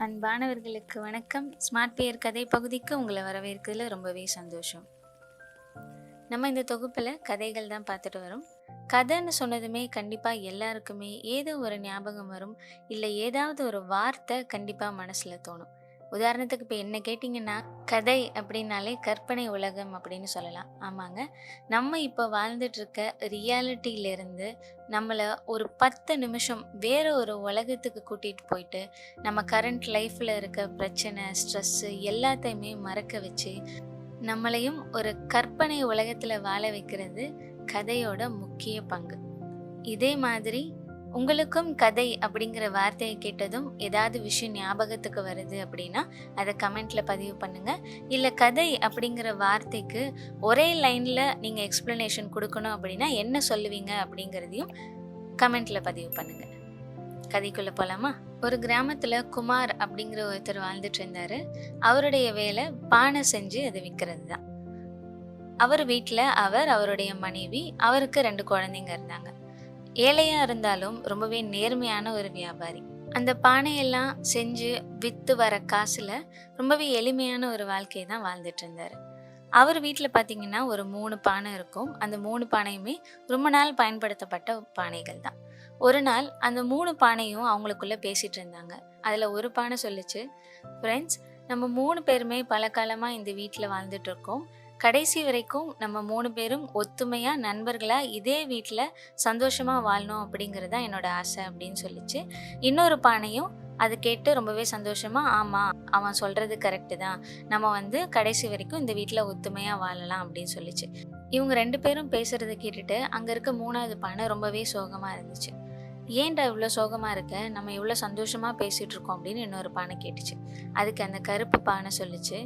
அன்பானவர்களுக்கு வணக்கம். ஸ்மார்ட் பேயர் கதை பகுதிக்கு உங்களை வரவேற்கிறதுல ரொம்பவே சந்தோஷம். நம்ம இந்த தொகுப்பில் கதைகள் தான் பார்த்துட்டு வரோம். கதைன்னு சொன்னதுமே கண்டிப்பாக எல்லாருக்குமே ஏதோ ஒரு ஞாபகம் வரும். இல்லை ஏதாவது ஒரு வார்த்தை கண்டிப்பாக மனசில் தோணும். உதாரணத்துக்கு இப்போ என்ன கேட்டிங்கன்னா கதை அப்படின்னாலே கற்பனை உலகம் அப்படின்னு சொல்லலாம். ஆமாங்க. நம்ம இப்போ வாழ்ந்துட்டுருக்க ரியாலிட்டியிலேருந்து நம்மளை ஒரு பத்து நிமிஷம் வேறு ஒரு உலகத்துக்கு கூட்டிகிட்டு போயிட்டு நம்ம கரண்ட் லைஃப்பில் இருக்க பிரச்சனை ஸ்ட்ரெஸ்ஸு எல்லாத்தையுமே மறக்க வச்சு நம்மளையும் ஒரு கற்பனை உலகத்தில் வாழ வைக்கிறது கதையோட முக்கிய பங்கு. இதே மாதிரி உங்களுக்கும் கதை அப்படிங்கிற வார்த்தையை கேட்டதும் ஏதாவது விஷயம் ஞாபகத்துக்கு வருது அப்படின்னா அதை கமெண்ட்ல பதிவு பண்ணுங்க. இல்லை கதை அப்படிங்கிற வார்த்தைக்கு ஒரே லைன்ல நீங்க எக்ஸ்பிளனேஷன் கொடுக்கணும் அப்படின்னா என்ன சொல்லுவீங்க அப்படிங்கிறதையும் கமெண்ட்ல பதிவு பண்ணுங்க. கதைக்குள்ள போலாமா? ஒரு கிராமத்துல குமார் அப்படிங்கிற ஒருத்தர் வாழ்ந்துட்டு இருந்தாரு. அவருடைய வேலை பானை செஞ்சு அதை விற்கிறது தான் அவர் வீட்டில் அவர் அவருடைய மனைவி அவருக்கு ரெண்டு குழந்தைங்க இருந்தாங்க. ஏழையா இருந்தாலும் ரொம்பவே நேர்மையான ஒரு வியாபாரி. அந்த பானையெல்லாம் செஞ்சு வித்து வர காசுல ரொம்பவே எளிமையான ஒரு வாழ்க்கையை தான் வாழ்ந்துட்டு இருந்தாரு. அவர் வீட்டில் பார்த்தீங்கன்னா ஒரு மூணு பானை இருக்கும். அந்த மூணு பானையுமே ரொம்ப நாள் பயன்படுத்தப்பட்ட பானைகள் தான். ஒரு நாள் அந்த மூணு பானையும் அவங்களுக்குள்ள பேசிட்டு இருந்தாங்க. அதில் ஒரு பானை சொல்லிச்சு ஃப்ரெண்ட்ஸ் நம்ம மூணு பேருமே பல காலமாக இந்த வீட்டில் வாழ்ந்துட்டு இருக்கோம். கடைசி வரைக்கும் நம்ம மூணு பேரும் ஒத்துமையாக நண்பர்களாக இதே வீட்டில் சந்தோஷமாக வாழணும் அப்படிங்கிறது தான் என்னோட ஆசை அப்படின்னு சொல்லிச்சு. இன்னொரு பானையும் அது கேட்டு ரொம்பவே சந்தோஷமாக ஆமாம் அவன் சொல்கிறது கரெக்டு தான். நம்ம வந்து கடைசி வரைக்கும் இந்த வீட்டில் ஒத்துமையாக வாழலாம் அப்படின்னு சொல்லிச்சு. இவங்க ரெண்டு பேரும் பேசுகிறத கேட்டுட்டு அங்கே இருக்க மூணாவது பானை ரொம்பவே சோகமாக இருந்துச்சு. ஏன்டா இவ்வளோ சோகமாக இருக்க? நம்ம இவ்வளோ சந்தோஷமாக பேசிகிட்ருக்கோம் அப்படின்னு இன்னொரு பானை கேட்டுச்சு. அதுக்கு அந்த கருப்பு பானை சொல்லுச்சு.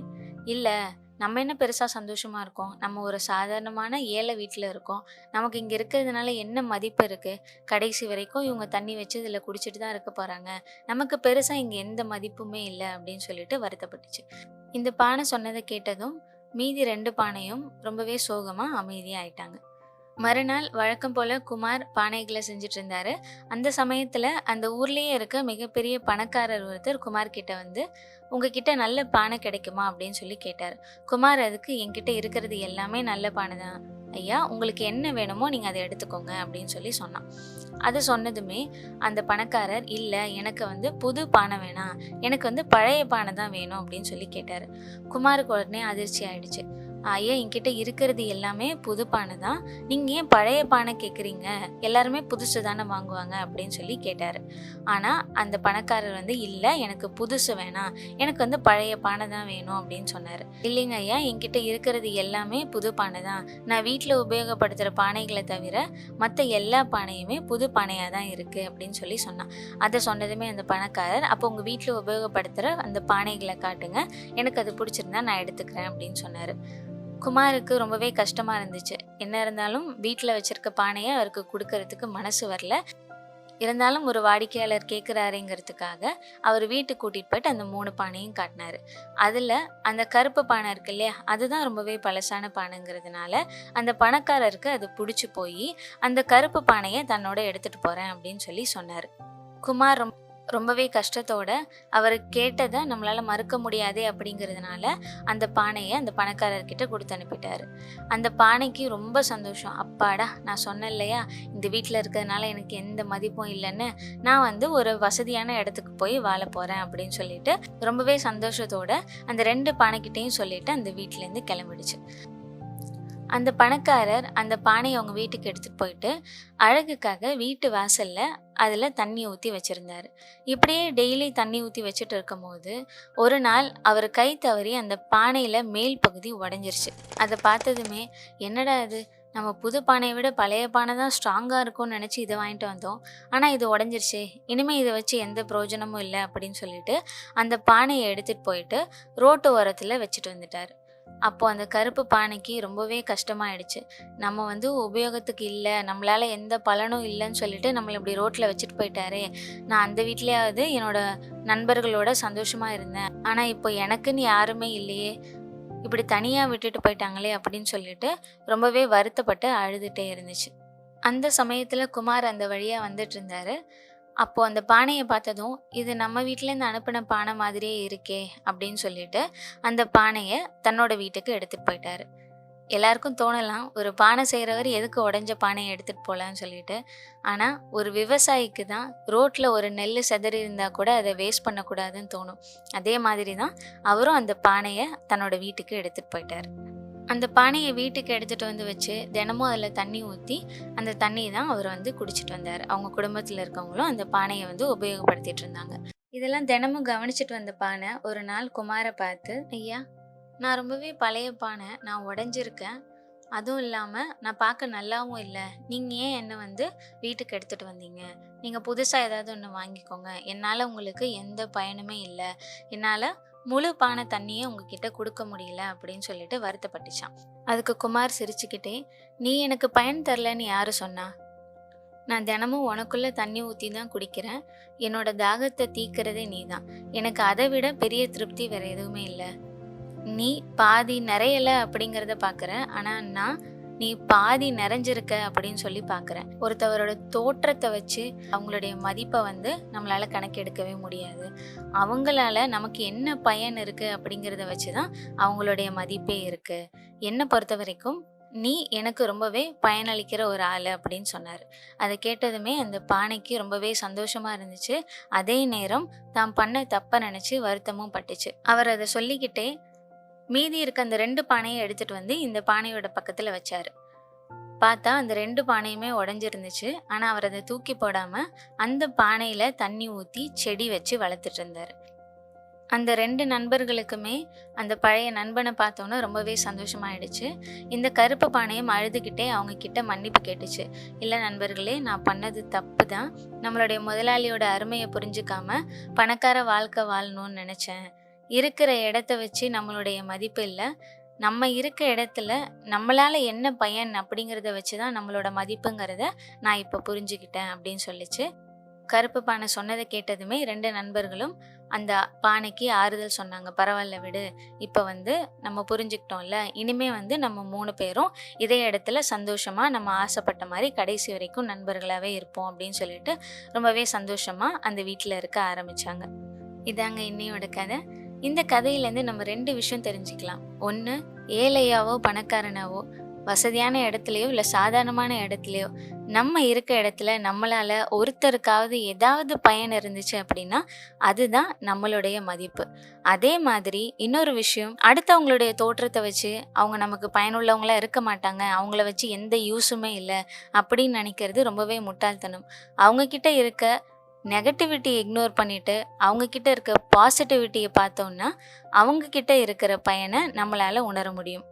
இல்லை நம்ம என்ன பெருசாக சந்தோஷமாக இருக்கோம்? நம்ம ஒரு சாதாரணமான ஏழை வீட்டில் இருக்கோம். நமக்கு இங்கே இருக்கிறதுனால என்ன மதிப்பு இருக்குது கடைசி வரைக்கும் இவங்க தண்ணி வச்சு இதில் குடிச்சிட்டு தான் இருக்க போகிறாங்க நமக்கு பெருசாக இங்கே எந்த மதிப்புமே இல்லை அப்படின்னு சொல்லிட்டு வருத்தப்பட்டுச்சு. இந்த பானை சொன்னதை கேட்டதும் மீதி ரெண்டு பானையும் ரொம்பவே சோகமாக அமைதியாகிட்டாங்க மறுநாள் வழக்கம் போல குமார் பானைகளை செஞ்சுட்டு இருந்தாரு அந்த சமயத்துல அந்த ஊர்லயே இருக்க மிகப்பெரிய பணக்காரர் ஒருத்தர் குமார் கிட்ட வந்து உங்ககிட்ட நல்ல பானை கிடைக்குமா? அப்படின்னு சொல்லி கேட்டார். குமார் அதுக்கு என்கிட்ட இருக்கிறது எல்லாமே நல்ல பானை தான். ஐயா உங்களுக்கு என்ன வேணுமோ நீங்கள் அதை எடுத்துக்கோங்க. அப்படின்னு சொல்லி சொன்னான். அது சொன்னதுமே அந்த பணக்காரர் இல்லை எனக்கு வந்து புது பானை வேணாம். எனக்கு வந்து பழைய பானை தான் வேணும். அப்படின்னு சொல்லி கேட்டார். குமாருக்கு உடனே அதிர்ச்சி ஆயிடுச்சு. ஐயா என்கிட்ட இருக்கிறது எல்லாமே புது பானை தான். நீங்கள் ஏன் பழைய பானை கேட்குறீங்க எல்லாருமே புதுசு தானே வாங்குவாங்க அப்படின்னு சொல்லி கேட்டார். ஆனால் அந்த பணக்காரர் வந்து இல்லை எனக்கு புதுசு வேணாம். எனக்கு வந்து பழைய பானை தான் வேணும் அப்படின்னு சொன்னார். இல்லைங்க ஐயா என்கிட்ட இருக்கிறது எல்லாமே புது பானை தான். நான் வீட்டில் உபயோகப்படுத்துகிற பானைகளை தவிர மற்ற எல்லா பானையுமே புது பானையாக தான் இருக்குது அப்படின்னு சொல்லி சொன்னான். அதை சொன்னதுமே அந்த பணக்காரர் அப்போ உங்கள் வீட்டில் உபயோகப்படுத்துகிற அந்த பானைகளை காட்டுங்க. எனக்கு அது பிடிச்சிருந்தா நான் எடுத்துக்கிறேன் அப்படின்னு சொன்னார். குமாருக்கு ரொம்பவே கஷ்டமாக இருந்துச்சு. என்ன இருந்தாலும் வீட்டில் வச்சிருக்க பானையை அவருக்கு கொடுக்கறதுக்கு மனசு வரல. இருந்தாலும் ஒரு வாடிக்கையாளர் கேட்குறாருங்கிறதுக்காக அவர் வீட்டுக்கு கூட்டிகிட்டு போயிட்டு அந்த மூணு பானையும் காட்டினாரு. அதில் அந்த கருப்பு பானை இருக்கு இல்லையா அதுதான் ரொம்பவே பழசான பானைங்கிறதுனால அந்த பணக்காரருக்கு அது பிடிச்சி போய் அந்த கருப்பு பானையை தன்னோட எடுத்துகிட்டு போகிறேன் அப்படின்னு சொல்லி சொன்னார். குமார் ரொம்ப ரொம்பவே கஷ்டத்தோட அவர் கேட்டதை நம்மளால் மறுக்க முடியாதே அப்படிங்கிறதுனால அந்த பானையை அந்த பணக்காரர்கிட்ட கொடுத்து அனுப்பிட்டார். அந்த பானைக்கு ரொம்ப சந்தோஷம். அப்பாடா நான் சொன்னேன் இல்லையா? இந்த வீட்டில் இருக்கிறதுனால எனக்கு எந்த மதிப்பும் இல்லைன்னு நான் வந்து ஒரு வசதியான இடத்துக்கு போய் வாழ போகிறேன் அப்படின்னு சொல்லிட்டு ரொம்பவே சந்தோஷத்தோட அந்த ரெண்டு பானைக்கிட்டேயும் சொல்லிட்டு அந்த வீட்டிலேருந்து கிளம்பிடுச்சு. அந்த பணக்காரர் அந்த பானையை அவங்க வீட்டுக்கு எடுத்துகிட்டு போயிட்டு அழகுக்காக வீட்டு வாசலில் அதில் தண்ணி ஊற்றி வச்சுருந்தார். இப்படியே டெய்லி தண்ணி ஊற்றி வச்சுட்டு இருக்கும்போது ஒரு நாள் அவர் கை தவறி அந்த பானையில் மேல் பகுதி உடஞ்சிருச்சு. அதை பார்த்ததுமே என்னடா அது நம்ம புது பானையை விட பழைய பானை தான் ஸ்ட்ராங்காக இருக்கும்னு நினச்சி இதை வாங்கிட்டு வந்தோம். ஆனால் இது உடஞ்சிருச்சு. இனிமேல் இதை வச்சு எந்த பிரயோஜனமும் இல்லை அப்படின்னு சொல்லிட்டு அந்த பானையை எடுத்துகிட்டு போயிட்டு ரோட்டு ஓரத்தில் வச்சுட்டு வந்துட்டார். அப்போ அந்த கருப்பு பானைக்கு ரொம்பவே கஷ்டமாயிடுச்சு. நம்ம வந்து உபயோகத்துக்கு இல்லை நம்மளால எந்த பலனும் இல்லைன்னு சொல்லிட்டு நம்மளை இப்படி ரோட்டில் வச்சுட்டு போயிட்டாரே. நான் அந்த வீட்லேயாவது என்னோட நண்பர்களோட சந்தோஷமா இருந்தேன். ஆனால் இப்போ எனக்குன்னு யாருமே இல்லையே. இப்படி தனியாக விட்டுட்டு போயிட்டாங்களே அப்படின்னு சொல்லிட்டு ரொம்பவே வருத்தப்பட்டு அழுதுகிட்டே இருந்துச்சு. அந்த சமயத்தில் குமார் அந்த வழியாக வந்துட்டு இருந்தாரு. அப்போது அந்த பானையை பார்த்ததும், "இது நம்ம வீட்டிலேருந்து அனுப்பின பானை மாதிரியே இருக்கே!" அப்படின்னு சொல்லிட்டு, அந்த பானையை தன்னோட வீட்டுக்கு எடுத்துட்டு போயிட்டாரு. எல்லாருக்கும் தோணலாம், ஒரு பானை செய்கிறவர் எதுக்கு உடஞ்ச பானையை எடுத்துகிட்டு போகலான்னு சொல்லிட்டு. ஆனால் ஒரு விவசாயிக்கு தான் ரோட்டில் ஒரு நெல் சிதறி இருந்தால் கூட அதை வேஸ்ட் பண்ணக்கூடாதுன்னு தோணும். அதே மாதிரி தான் அவரும் அந்த பானையை தன்னோட வீட்டுக்கு எடுத்துகிட்டு போயிட்டார் அந்த பானையை வீட்டுக்கு எடுத்துகிட்டு வந்து வச்சு, தினமும் அதில் தண்ணி ஊற்றி அந்த தண்ணியை தான் அவர் வந்து குடிச்சிட்டு வந்தார் அவங்க குடும்பத்தில் இருக்கவங்களும் அந்த பானையை வந்து உபயோகப்படுத்திட்டு இருந்தாங்க. இதெல்லாம் தினமும் கவனிச்சுட்டு வந்த பானை, ஒரு நாள் குமாரை பார்த்து, "ஐயா, நான் ரொம்பவே பழைய பானை. நான் உடஞ்சிருக்கேன் அதுவும் இல்லாமல் நான் பார்க்க நல்லாவும் இல்லை நீங்கள் ஏன் என்னை வந்து வீட்டுக்கு எடுத்துகிட்டு வந்தீங்க? நீங்கள் புதுசாக ஏதாவது ஒன்று வாங்கிக்கோங்க. என்னால் உங்களுக்கு எந்த பயனுமே இல்லை என்னால் முழு பானை தண்ணியே உங்ககிட்ட கொடுக்க முடியல." அப்படின்னு சொல்லிட்டு வருத்தப்பட்டுச்சான் அதுக்கு குமார் சிரிச்சுக்கிட்டே, "நீ எனக்கு பயன் தரலன்னு யாரு சொன்னா? நான் தினமும் உனக்குள்ள தண்ணி ஊத்தி தான் குடிக்கிறேன். என்னோட தாகத்தை தீக்கிறதே நீ தான். எனக்கு அதை விட பெரிய திருப்தி வேற எதுவுமே இல்லை நீ பாதி நிறையல அப்படிங்கிறத பார்க்குற. ஆனா நான், நீ பாதி நிறைஞ்சிருக்க அப்படின்னு சொல்லி பார்க்குறேன்." ஒருத்தவரோட தோற்றத்தை வச்சு அவங்களுடைய மதிப்பை வந்து நம்மளால் கணக்கெடுக்கவே முடியாது. அவங்களால நமக்கு என்ன பயன் இருக்குது அப்படிங்கிறத வச்சு தான் அவங்களுடைய மதிப்பே இருக்குது என்னை பொறுத்த வரைக்கும் "நீ எனக்கு ரொம்பவே பயனளிக்கிற ஒரு ஆள் அப்படின்னு சொன்னார் அதை கேட்டதுமே அந்த பானைக்கு ரொம்பவே சந்தோஷமாக இருந்துச்சு. அதே நேரம் தான் பண்ண தப்ப நினச்சி வருத்தமும் பட்டுச்சு. அவர் அதை சொல்லிக்கிட்டே, மீதி இருக்க அந்த ரெண்டு பானையை எடுத்துட்டு வந்து இந்த பானையோட பக்கத்தில் வச்சார் பார்த்தா அந்த ரெண்டு பானையுமே உடஞ்சிருந்துச்சு ஆனால் அவர் அதை தூக்கி போடாமல் அந்த பானையில் தண்ணி ஊற்றி செடி வச்சு வளர்த்துட்டு இருந்தார் அந்த ரெண்டு நண்பர்களுக்குமே அந்த பழைய நண்பனை பார்த்தோன்னே ரொம்பவே சந்தோஷமாயிடுச்சு. இந்த கருப்பு பானையும் அழுதுகிட்டே அவங்க கிட்ட மன்னிப்பு கேட்டுச்சு. இல்லை நண்பர்களே, நான் பண்ணது தப்பு தான். நம்மளுடைய முதலாளியோட அருமையை புரிஞ்சுக்காம, பணக்கார வாழ்க்கை வாழணும்னு நினச்சேன் இருக்கிற இடத்த வச்சு நம்மளுடைய மதிப்பு இல்லை நம்ம இருக்க இடத்துல நம்மளால என்ன பயன் அப்படிங்கிறத வச்சு தான் நம்மளோட மதிப்புங்கிறத நான் இப்போ புரிஞ்சுக்கிட்டேன்." அப்படின்னு சொல்லிச்சு கருப்பு பானை சொன்னதை கேட்டதுமே ரெண்டு நண்பர்களும் அந்த பானைக்கு ஆறுதல் சொன்னாங்க. பரவாயில்ல விடு. இப்போ வந்து நம்ம புரிஞ்சுக்கிட்டோம்ல. இனிமே வந்து நம்ம மூணு பேரும் இதே இடத்துல சந்தோஷமாக நம்ம ஆசைப்பட்ட மாதிரி கடைசி வரைக்கும் நண்பர்களாகவே இருப்போம்." அப்படின்னு சொல்லிட்டு ரொம்பவே சந்தோஷமா அந்த வீட்டில் இருக்க ஆரம்பித்தாங்க இதாங்க இன்னையோட கதை. இந்த கதையிலேருந்து நம்ம ரெண்டு விஷயம் தெரிஞ்சுக்கலாம். ஒன்று ஏழையாவோ, பணக்காரனாவோ, வசதியான இடத்துலையோ இல்லை சாதாரணமான இடத்துலையோ நம்ம இருக்க இடத்துல நம்மளால் ஒருத்தருக்காவது ஏதாவது பயன் இருந்துச்சு அப்படின்னா, அதுதான் நம்மளுடைய மதிப்பு. அதே மாதிரி இன்னொரு விஷயம், அடுத்தவங்களுடைய தோற்றத்தை வச்சு அவங்க நமக்கு பயனுள்ளவங்களா இருக்க மாட்டாங்க. அவங்கள வச்சு எந்த யூஸுமே இல்லை அப்படின்னு நினைக்கிறது ரொம்பவே முட்டாள்தனம். அவங்கக்கிட்ட இருக்க நெகட்டிவிட்டியை இக்னோர் பண்ணிட்டு, அவங்கக்கிட்ட இருக்க பாசிட்டிவிட்டியை பார்த்தோம்னா, அவங்கக்கிட்ட இருக்கிற பயனை நம்மளால் உணர முடியும்.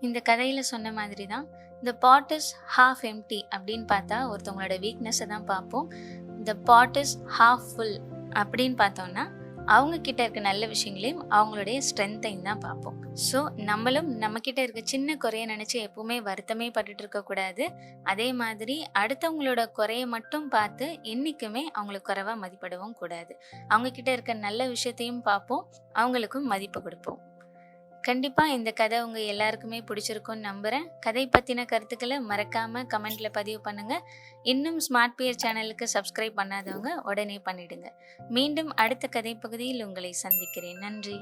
இந்த கதையில் சொன்ன மாதிரி தான், இந்த பாட் இஸ் ஹாஃப் எம்டி அப்படின்னு பார்த்தா ஒருத்தவங்களோட வீக்னஸை தான் பார்ப்போம். இந்த பாட் இஸ் ஹாஃப் ஃபுல்" அப்படின்னு பார்த்தோம்னா, அவங்க கிட்ட இருக்க நல்ல விஷயங்களையும், அவங்களுடைய ஸ்ட்ரென்த்தையும் தான் பார்ப்போம். ஸோ, நம்மளும் நம்ம கிட்ட இருக்க சின்ன குறைய நினைச்சு எப்பவுமே வருத்தமே பட்டுட்டு இருக்கக்கூடாது. அதே மாதிரி அடுத்தவங்களோட குறைய மட்டும் பார்த்து என்னைக்குமே அவங்களுக்கு குறைவா மதிப்பிடவும் கூடாது. அவங்க கிட்ட இருக்க நல்ல விஷயத்தையும் பார்ப்போம். அவங்களுக்கும் மதிப்பு கொடுப்போம் கண்டிப்பாக இந்த கதை உங்கள் எல்லாருக்குமே பிடிச்சிருக்கும்னு நம்புகிறேன் கதை பற்றின கருத்துக்களை மறக்காமல் கமெண்டில் பதிவு பண்ணுங்கள் இன்னும் ஸ்மார்ட் பியர் சேனலுக்கு சப்ஸ்கிரைப் பண்ணாதவங்க உடனே பண்ணிடுங்க. மீண்டும் அடுத்த கதை பகுதியில் உங்களை சந்திக்கிறேன். நன்றி.